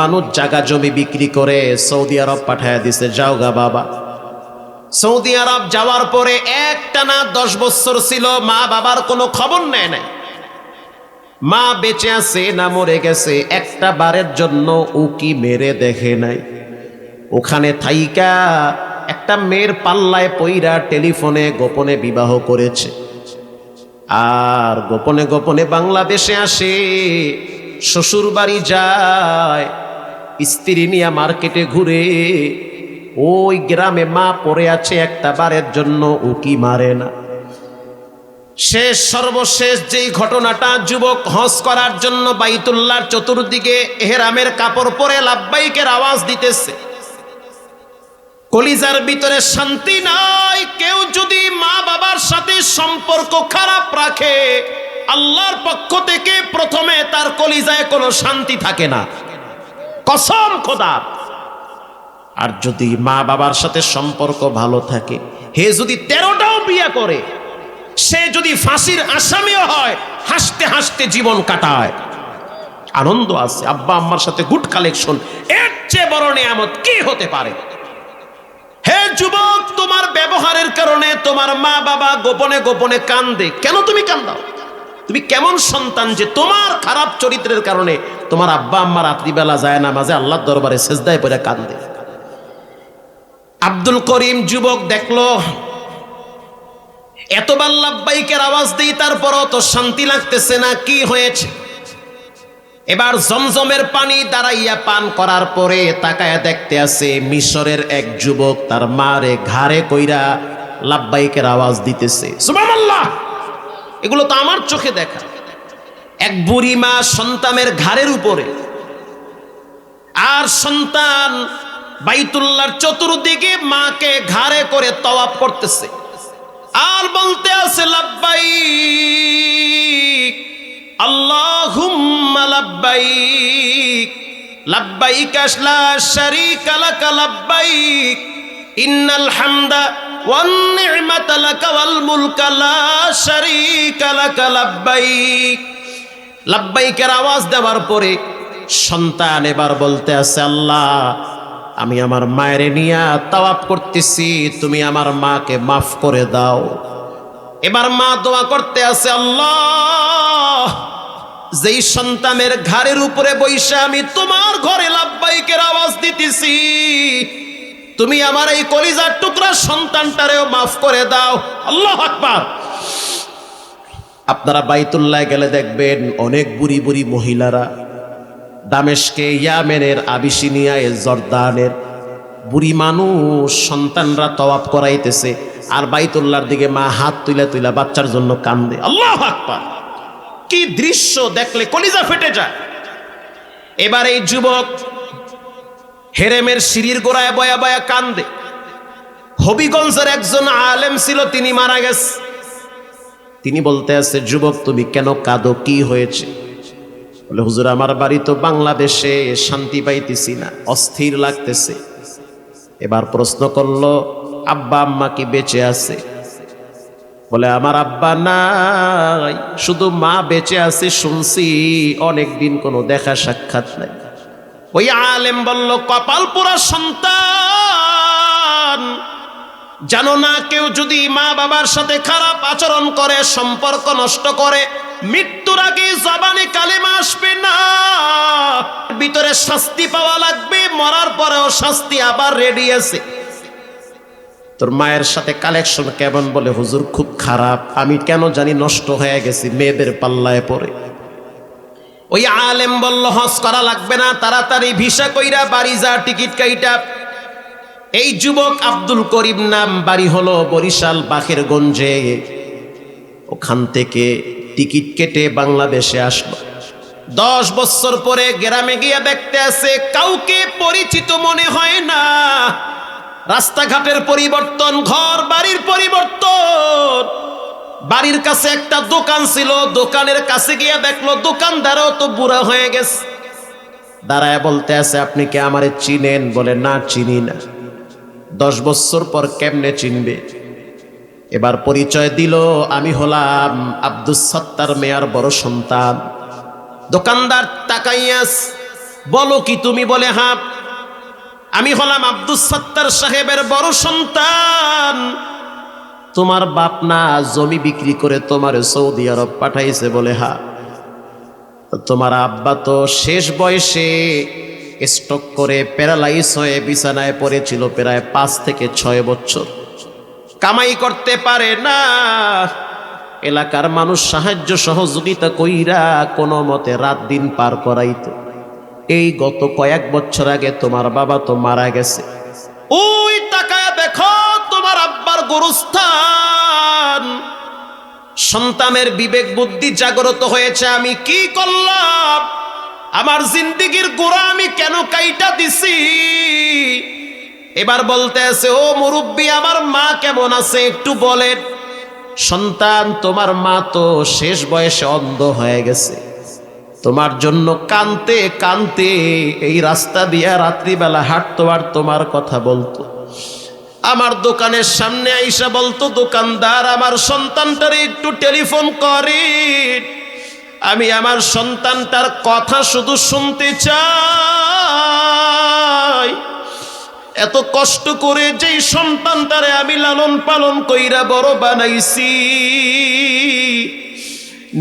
মানুষ জাগা জমি বিক্রি করে সৌদি আরব পাঠায় দিছে, যাও গা বাবা। সৌদি আরব যাওয়ার পরে একটা না দশ বছর ছিল, মা বাবার কোনো খবর নেয় নাই। মা বেঁচে আছে না মরে গেছে, একটা বারের জন্য উকি মেরে দেখে নাই। ওখানে থাইকা একটা মেয়ের পাল্লায় পইরা টেলিফোনে গোপনে বিবাহ করেছে। আর গোপনে গোপনে বাংলাদেশে আসে শ্বশুর বাড়ি যায় স্ত্রী নিয়ে মার্কেটে ঘুরে, ওই গ্রামে মা পড়ে আছে একটা বারের জন্য উকি মারে না। শেষ সর্বশেষ যেই ঘটনাটা যুবক হজ করার জন্য বাইতুল্লার চতুর্দিকে এহেরামের কাপড় পরে লাভবাইকের আওয়াজ দিতেছে। কলিজার ভিতরে শান্তি নাই, কেউ যদি মা বাবার সাথে সম্পর্ক খারাপ রাখে, আল্লাহর পক্ষ থেকে প্রথমে তার কলিজায় কোনো শান্তি থাকে না। কসম খোদা। আর যদি মা বাবার সাথে সম্পর্ক ভালো থাকে, হে যদি তেরোটাও বিয়ে করে, সে যদি ফাঁসির আসামিও হয়, হাসতে হাসতে জীবন কাটায়। আনন্দ আছে, আব্বা আম্মার সাথে গুড কালেকশন এর চেয়ে বড় নিয়ামত কি হতে পারে? হে যুবক, তোমার ব্যবহারের কারণে তোমার মা বাবা গোপনে গোপনে কান্দে। কেন তুমি কান্দাও? তুমি কেমন সন্তান যে তোমার খারাপ চরিত্রের কারণে তোমার আব্বা, আম্মা রাত্রিবেলা যায় না মাঝে আল্লাহর দরবারে সেজদায় পড়ে কান্দে। আব্দুল করিম যুবক দেখল এতবার লাভবাইকের আওয়াজ দিই, তারপরও তো শান্তি লাগতেছে না, কি হয়েছে? এবার জমজমের পানি দাঁড়াইয়া পান করার পরে তাকায়া দেখতে আছে মিশরের এক যুবক তার মারে ঘাড়ে কইরা লাভবাইকের আওয়াজ দিতেছে। সুবহানাল্লাহ! এগুলো তো আমার চোখে দেখা। এক বুড়ি মা সন্তানের ঘাড়ের উপরে। আর সন্তান বাইতুল্লার চতুর্দিকে মাকে ঘাড়ে করে তওয়াব করতেছে। আর বলতে আছে, লাব্বাইক, আল্লাহুম্মা লাব্বাইক লাব্বাইক লা শারীকা লাক ইন্নাল হামদা লাক ওয়াল মুলকা লা শারীকা লাক লাব্বাইক। লাব্বাইকের আওয়াজ দেওয়ার পরে সন্তান এবার বলতে আছে, আল্লাহ, আমি আমার মায়ের নিয়া তাওয়াপ করতেছি, তুমি আমার মাকে মাফ করে দাও। এবার মা দোয়া করতে আছে, আল্লাহ, যেই সন্তানের ঘাড়ের উপরে বৈশা আমি তোমার ঘরে লাভবাইকের আওয়াজ দিতেছি তুমি আমার এই কলিজার টুকরা সন্তানটারেও মাফ করে দাও। আল্লাহ আকবার। আপনারা বাইতুল্লাহ গেলে দেখবেন অনেক বুড়ি বুড়ি মহিলারা দামেশকে ইয়ামেনের আবিসিনিয়ায় জর্দানের বুড়ি মানুষ সন্তানরা তওয়াব করাইতেছে আর বাইতুল্লাহর দিকে মা হাত তুলে তুলে বাচ্চার জন্য কান্দে। আল্লাহ আকবার। কি দৃশ্য দেখলে কলিজা ফেটে যায়। এবার এই যুবক হেরেমের সিঁড়ির গোড়ায় বয়া বয়া কান্দে। হবিগঞ্জের একজন আলেম ছিল, তিনি মারা গেছে। তিনি বলতে আছে, যুবক, তুমি কেন কাঁদো? কি হয়েছে? বলে, হুজুর, আমার বাড়ি তো বাংলাদেশে শান্তি পাইতেছি না, অস্থির লাগতেছে। এবার প্রশ্ন করল, আব্বা, আম্মা কি বেঁচে আছে? বলে, আমার আব্বা নাই, শুধু মা বেঁচে আছে, শুনছি অনেক দিন কোনো দেখা সাক্ষাৎ নাই। ওই আলেম বলল, কপাল পোড়া সন্তান। জানো না কেউ যদি মা বাবার সাথে খারাপ আচরণ করে, সম্পর্ক নষ্ট করে, মৃত্যুর আগে জবানে কালেমা আসবে না। ভিতরে শাস্তি পাওয়া লাগবে, মরার পরেও শাস্তি আবার রেডি আছে। তোর মায়ের সাথে কালেকশন কেমন বলে, হুজুর, খুব খারাপ। আমি কেন জানি নষ্ট হয়ে গেছি, মেয়েদের পাল্লায় পড়ে। ওই আলেম বলল, হজ করা লাগবে না, তাড়াতাড়ি ভিসা কইরা বাড়ি যা, টিকিট কাইটা। এই যুবক আব্দুল করিম নাম বাড়ি হলো বরিশাল বাখের গঞ্জে ওখান থেকে টিকিট কেটে বাংলাদেশে আসলো। দশ বছর পরে গ্রামে গিয়া দেখতে আছে কাউকে পরিচিত মনে হয় না। রাস্তাঘাটের পরিবর্তন, ঘর বাড়ির পরিবর্তন। বাড়ির কাছে একটা দোকান ছিল, দোকানের কাছে গিয়ে দেখল দোকানদারও তো বুড়া হয়ে গেছে। দাঁড়ায় বলতে আছে, আপনি কি আমারে চিনেন? বলে, না, চিনি না। দশ বছর পর কেমনে চিনবে? এবার পরিচয় দিল, আমি হলাম আব্দুস সত্তার মেয়ার বড় সন্তান। দোকানদার তাকাইয়াস, বলো কি তুমি? বলে হাঁ আমি হলাম আব্দুস সত্তার সাহেবের বড় সন্তান। তোমার বাপ না জমি বিক্রি করে তোমার সৌদি আরব পাঠাইছে বলে, হা। তোমার আব্বা তো শেষ বয়সে স্টক করে প্যারালাইজ হয়ে বিছানায় পড়েছিল প্রায় পাঁচ থেকে ছয় বছর। কামাই করতে পারে না। এলাকার মানুষ সাহায্য সহযোগিতা কইরা কোনো মতে রাত দিন পার করাইত। এই গত কয়েক বছর আগে তোমার বাবা তো মারা গেছে। ওই টাকা দেখো আব্বার গোরস্থান। সন্তানের বিবেক বুদ্ধি জাগ্রত হয়েছে, আমি কি করলাম? আমার জিন্দিগির গোড়া আমি কেন কাইটা দিছি? এবার বলতে আছে ও মুরব্বী, আমার মা কেমন আছে? একটু বলেন। সন্তান, তোমার মা তো শেষ বয়সে অন্ধ হয়ে গেছে। তোমার জন্য কানতে কানতে এই রাস্তা দিয়া রাত্রিবেলা হাঁটতো আর তোমার কথা বলতো। আমার দোকানের সামনে আইসা বলতো, দোকানদার, আমার সন্তানটার একটু টেলিফোন করে আমি আমার সন্তানটার কথা শুধু শুনতে চাই। এত কষ্ট করে যেই সন্তানটারে আমি লালন পালন কইরা বড় বানাইছি।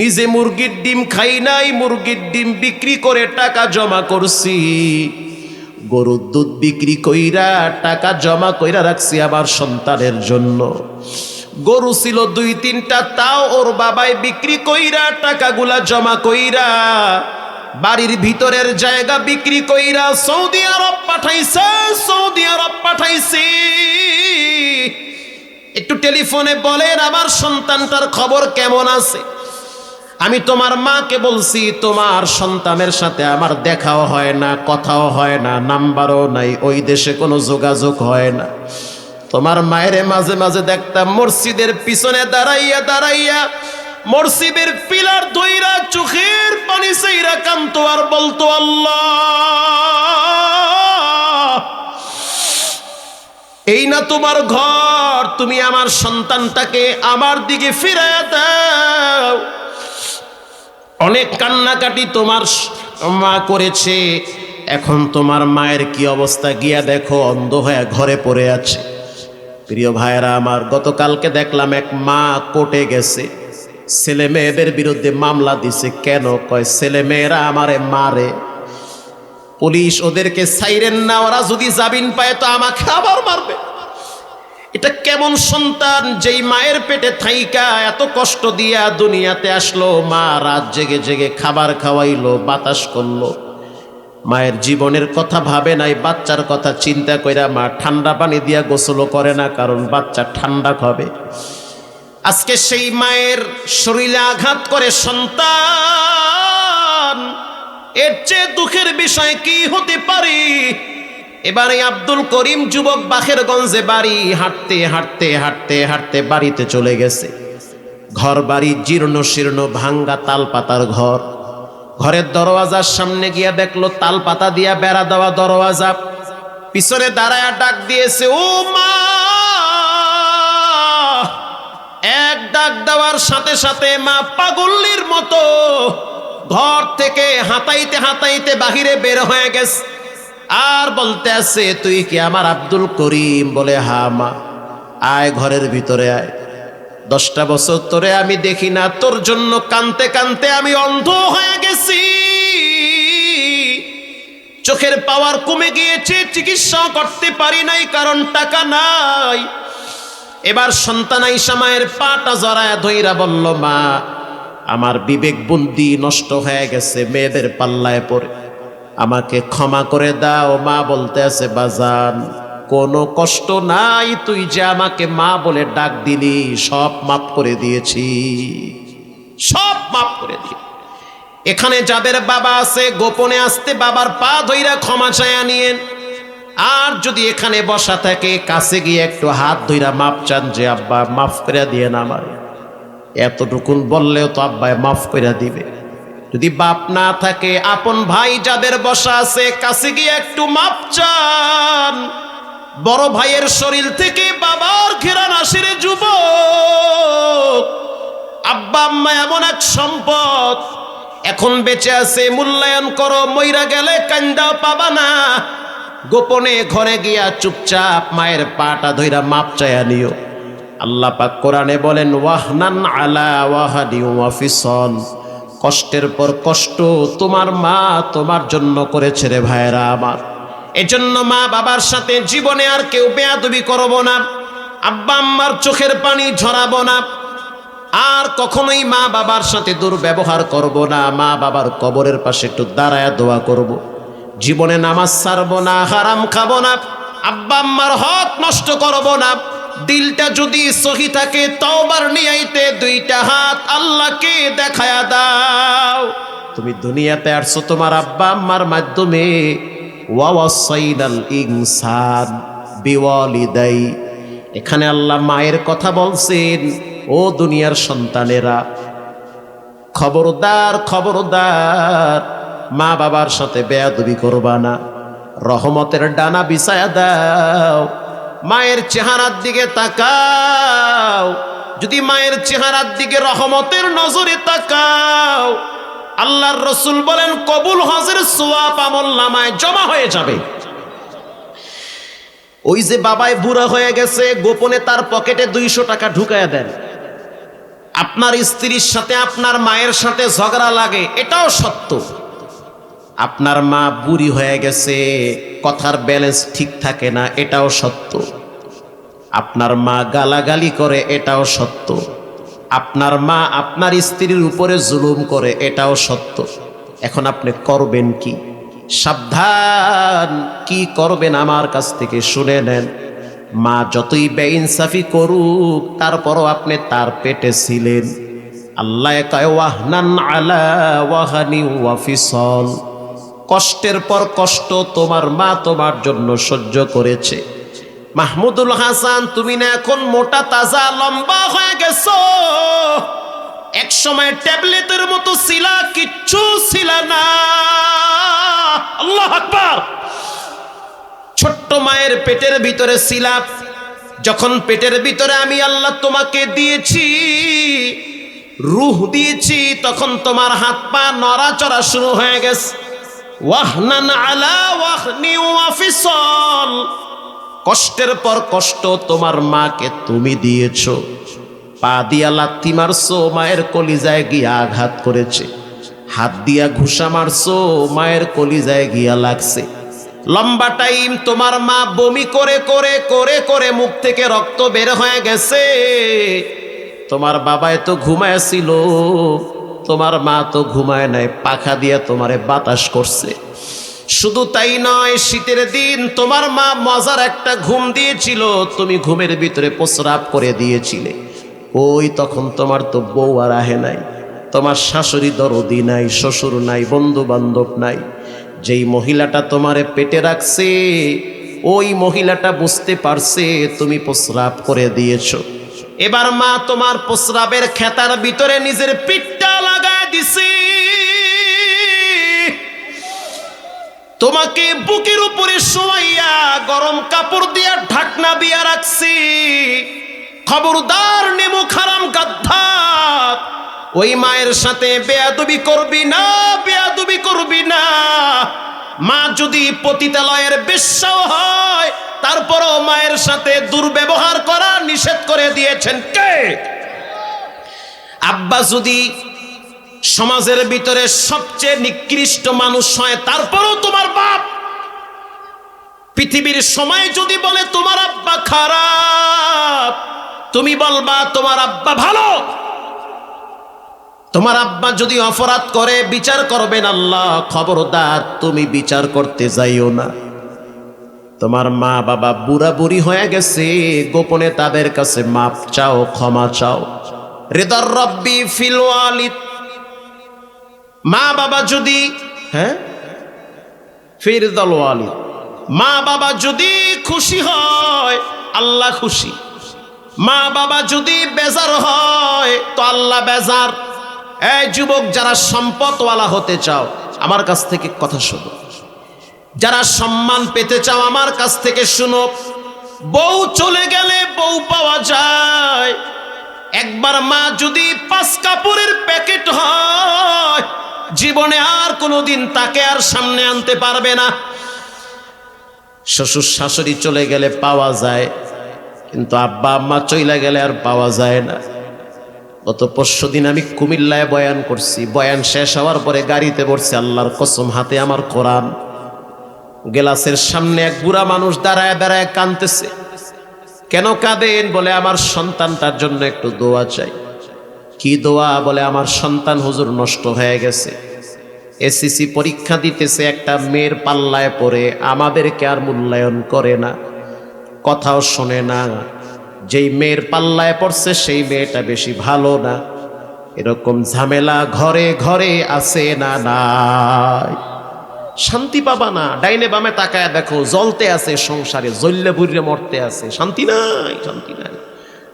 নিজে মুরগির ডিম খাই নাই, মুরগির ডিম বিক্রি করে টাকা জমা করছি। গরুর দুধ বিক্রি কইরা, টাকা জমা কইরা রাখছি আমার সন্তানের জন্য। গরু ছিল দুই, তিনটা, তাও ওর বাবাই বিক্রি কইরা, টাকাগুলা জমা কইরা বাড়ির ভিতরের জায়গা বিক্রি কইরা সৌদি আরব পাঠাইছে, সৌদি আরব পাঠাইছি। একটু টেলিফোনে বলেন, আমার সন্তানটার খবর কেমন আছে? আমি তোমার মাকে বলছি, তোমার সন্তানের সাথে আমার দেখাও হয় না, কথাও হয় না, নাম্বারও নাই, ওই দেশে কোনো যোগাযোগ হয় না। তোমার মায়ের মাঝে মাঝে দেখতাম মসজিদের পিছনে দাঁড়াইয়া দাঁড়াইয়া মসজিদের পিলার ধইরা চোখের পানি সেইরা কান্ত আর বলতো, আল্লাহ, এই না তোমার ঘর, তুমি আমার সন্তানটাকে আমার দিকে ফিরাইয়া দাও। অনেক কান্নাকাটি তোমার মা করেছে। এখন তোমার মায়ের কি অবস্থা গিয়া দেখো, অন্ধ হয়ে ঘরে পড়ে আছে। প্রিয় ভাইয়েরা আমার, গতকালকে দেখলাম এক মা কোর্টে গেছে। ছেলে মেয়েদের বিরুদ্ধে মামলা দিছে। কেন? কয়, ছেলে মেয়েরা আমারে মারে। পুলিশ ওদেরকে সাইরেন না, ওরা যদি জামিন পায় তো আমাকে আবার মারবে। এটা কেমন সন্তান? যেই মায়ের পেটে থাইকা এত কষ্ট দিয়া দুনিয়াতে আসলো, মা রাত জেগে জেগে খাবার খাওয়াইলো, বাতাস করল। মায়ের জীবনের কথা ভাবে নাই, বাচ্চার কথা চিন্তা কইরা মা ঠান্ডা পানি দিয়া গোসলও করে না, কারণ বাচ্চা ঠান্ডা খাবে। আজকে সেই মায়ের শরীরে আঘাত করে সন্তান, এর চেয়ে দুঃখের বিষয় কি হতে পারে? এবারে আব্দুল করিম যুবক বাখেরগঞ্জে বাড়ি হাঁটতে হাঁটতে হাঁটতে হাঁটতে বাড়িতে চলে গেছে। ঘর বাড়ি জীর্ণ শীর্ণ ভাঙ্গা তাল পাতার ঘর। ঘরের দরওয়াজার সামনে গিয়া দেখল তাল পাতা দিয়া বেড়া দেওয়া দরওয়াজা। পিছনে দাঁড়ায় ডাক দিয়েছে, ও মা! এক ডাক দেওয়ার সাথে সাথে মা পাগল্লির মতো ঘর থেকে হাতাইতে হাতাইতে বাহিরে বের হয়ে গেছে। আর বলতে আছে, তুই কি আমার আব্দুল করিম? বলে, হা, মা। আয় ঘরের ভিতরে আয়। দশটা বছর তোরে আমি দেখি না, তোর জন্য কানতে কানতে আমি অন্ধ হয়ে গেছি। চোখের পাওয়ার কমে গিয়েছে চিকিৎসা করতে পারি নাই, কারণ টাকা নাই। এবার সন্তান আইসা মায়ের পাটা জড়ায় ধৈরা বলল, মা, আমার বিবেক বুদ্ধি নষ্ট হয়ে গেছে, মেয়েদের পাল্লায় পড়ে। আমাকে ক্ষমা করে দাও, মা বলতে আছে, বাজান, কোনো কষ্ট নাই তুই যে আমাকে মা বলে ডাক দিলি, সব মাফ করে দিয়েছি, সব মাফ করে দিয়ে এখানে যাদের বাবা আছে, গোপনে আসতে বাবার পা ধইরা ক্ষমা চায়া নিয়েন। আর যদি এখানে বসা থাকে, কাছে গিয়ে একটু হাত ধইরা মাপ চান যে, আব্বা, মাফ করে দিয়ে না আমার। এতটুকুন বললেও তো আব্বায় মাফ করে দিবে। যদি বাপ না থাকে, আপন ভাই যাদের বসা আছে, কাছে গিয়ে একটু মাপ চান। বড় ভাইয়ের শরীর থেকে বাবার ঘেরান আসিরে যুবক। আব্বা আম্মা এমন এক সম্পদ। এখন বেঁচে আছে, মূল্যায়ন করো, মইরা গেলে কান্দা পাবা না। গোপনে ঘরে গিয়া চুপচাপ মায়ের পাটা ধইরা মাপ চায়া নিও। আল্লাহ পাক কোরআনে বলেন, ওয়াহনান আলা ওয়াহাদি ওয়াফিসন কষ্টের পর কষ্ট তোমার মা তোমার জন্য করেছে রে ভাইরা আমার এজন্য মা বাবার সাথে জীবনে আর কেউ বেয়াদবি করব না, আব্বা আম্মার চোখের পানি ঝরাবো না, আর কখনোই মা বাবার সাথে দুর্ব্যবহার করব না, মা বাবার কবরের পাশে একটু দাঁড়ায় দোয়া করব। জীবনে নামাজ সারবো না, হারাম খাব না, আব্বা আম্মার হক নষ্ট করব না দিলটা যদি সহি থাকে, তওবার নিয়াইতে দুইটা হাত আল্লাহকে দেখায়া দাও। তুমি দুনিয়াতে আসছো তোমার আব্বা আম্মার মাধ্যমে। ওয়াওয়াসাইনাল ইনসান বিওয়ালিদাই। এখানে আল্লাহ মায়ের কথা বলছেন, ও দুনিয়ার সন্তানেরা, খবরদার খবরদার মা বাবার সাথে বেয়াদবি করবা না। রহমতের ডানা বিছায়া দাও। মায়ের চেহারার দিকে তাকাও। যদি মায়ের চেহারার দিকে রহমতের নজরে তাকাও, আল্লাহর রসুল বলেন, কবুল হজের সোয়াব আমল নামায় জমা হয়ে যাবে। ওই যে বাবায় বুড়া হয়ে গেছে, গোপনে তার পকেটে দুইশো টাকা ঢুকায় দেন। আপনার স্ত্রীর সাথে আপনার মায়ের সাথে ঝগড়া লাগে, এটাও সত্য। আপনার মা বুড়ি হয়ে গেছে, কথার ব্যালেন্স ঠিক থাকে না, এটাও সত্য। আপনার মা গালাগালি করে, এটাও সত্য। আপনার মা আপনার স্ত্রীর উপরে জুলুম করে, এটাও সত্য। এখন আপনি করবেন কি? সাবধান, কি করবেন আমার কাছ থেকে শুনে নেন। মা যতই বেইনসাফি করুক, তারপরও আপনি তার পেটে ছিলেন। আল্লাহ আলা ওয়াহানি ওয়াফিসল। কষ্টের পর কষ্ট তোমার মা তোমার জন্য সহ্য করেছে। মাহমুদুল হাসান, তুমি না এখন মোটা, তাজা, লম্বা হয়ে গেছো। এক সময় ট্যাবলেটের মতো ছিলা কিচ্ছু ছিল না। আল্লাহ আকবার। ছোট্ট মায়ের পেটের ভিতরে ছিলাপ যখন পেটের ভিতরে আমি আল্লাহ তোমাকে দিয়েছি, রুহ দিয়েছি, তখন তোমার হাত পা নড়াচড়া শুরু হয়ে গেছে। ওয়াহনান আলা ওয়াহনি ওয়াফিসল কষ্টের পর কষ্ট তোমার মাকে তুমি দিয়েছ। পা দিয়া লাথি মারছো, মায়ের কলিজায় গিয়া আঘাত করেছে। হাত দিয়া ঘুষা মারছো, মায়ের কলিজায় গিয়া লাগছে। লম্বা টাইম তোমার মা বমি করে করে করে করে মুখ থেকে রক্ত বের হয়ে গেছে। তোমার বাবায় তো ঘুমায়ছিল তোমার মা তো ঘুমায় নাই, পাখা দিয়া তোমারে বাতাস করছে। শুধু তাই নয়, শীতের দিন তোমার মা মজার একটা ঘুম দিয়েছিল, তুমি ঘুমের ভিতরে প্রস্রাব করে দিয়েছিলে। ওই তখন তোমার তো বউ আর আহে নাই, তোমার শাশুড়ি দরদি নাই, শ্বশুর নাই বন্ধু বান্ধব নাই। যেই মহিলাটা তোমারে পেটে রাখছে, ওই মহিলাটা বুঝতে পারছে তুমি প্রস্রাব করে দিয়েছ। এবার মা তোমার প্রস্রাবের খেতার ভিতরে নিজের পিঠটা দিছি তোমাকে বুকের উপরে শোয়াইয়া গরম কাপড় দিয়া ঢাকনা দিয়া রাখছি। খবরদার নেমু খারাম গাদ্ধার। ওই মায়ের সাথে বেয়াদবি করবি না, বেয়াদবি করবি না। মা যদি পতিতালয়ের বিশ্বাও হয়, তারপরও মায়ের সাথে দুর্ব্যবহার করা নিষেধ করে দিয়েছেন কে? আব্বা যদি সমাজের ভিতরে সবচেয়ে নিকৃষ্ট মানুষ হয়, তারপরও তোমার বাপ। পৃথিবীর সময় যদি বলে তোমার আব্বা খারাপ, তুমি বলবা, তোমার আব্বা ভালো। তোমার আব্বা যদি অপরাধ করে, বিচার করবেন আল্লাহ। খবরদার, তুমি বিচার করতে যাইও না। তোমার মা বাবা বুড়া বুড়ি হয়ে গেছে, গোপনে তাদের কাছে মাপ চাও, ক্ষমা চাও। হৃদর রব্বি ফিলওয়ালিদ মা বাবা যদি হ্যাঁ? ফিরদল ওয়ালিদ। মা বাবা যদি খুশি হয়, আল্লাহ খুশি। মা বাবা যদি বেজার হয়, তো আল্লাহ বেজার। এই যুবক, যারা সম্পদওয়ালা হতে চাও, আমার কাছ থেকে কথা শোনো। যারা সম্মান পেতে চাও, আমার কাছ থেকে শুনো। বউ চলে গেলে বউ পাওয়া যায়। একবার মা যদি পাঁচ কাপড়ের প্যাকেট হয় জীবনে আর কোনোদিন তাকে আর সামনে আনতে পারবে না। শ্বশুর শাশুড়ি চলে গেলে পাওয়া যায়, কিন্তু আব্বা আম্মা চইলা গেলে আর পাওয়া যায় না। গত পরশু দিন আমি কুমিল্লায় বয়ান করছি। বয়ান শেষ হওয়ার পরে গাড়িতে বসছি, আল্লাহর কসম, হাতে আমার কোরআন। গেলাসের সামনে এক বুড়া মানুষ দাঁড়ায় দাঁড়ায় কাঁদতেছে। কেন কাঁদেন বলে আমার সন্তানটার জন্য একটু দোয়া চাই। কি দোয়া বলে আমার সন্তান হুজুর নষ্ট হয়ে গেছে? এসিসি পরীক্ষা দিতেছে একটা মেয়ের পাল্লায় পড়ে, আমাদেরকে আর মূল্যায়ন করে না। কথাও শোনে না। যেই মেয়ের পাল্লায় পড়ছে, সেই মেয়েটা বেশি ভালো না। এরকম ঝামেলা ঘরে ঘরে আছে না নাই। শান্তি পাবা না। ডাইনে বামে তাকায় দেখো, জ্বলতে আছে সংসারে, জ্বললে বুড়ে মরতে আছে। শান্তি নাই শান্তি নাই।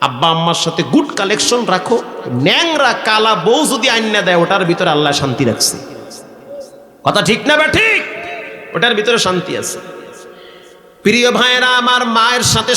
আব্বা আম্মার সাথে গুড কালেকশন রাখো, ন্যাংরা কালা বউ যদি আইনা দেয়, ওটার ভিতরে আল্লাহ শান্তি রাখছে। কথা ঠিক না বা ঠিক? ওটার ভিতরে শান্তি আছে। প্রিয় ভাইয়েরা, আমার মায়ের সাথে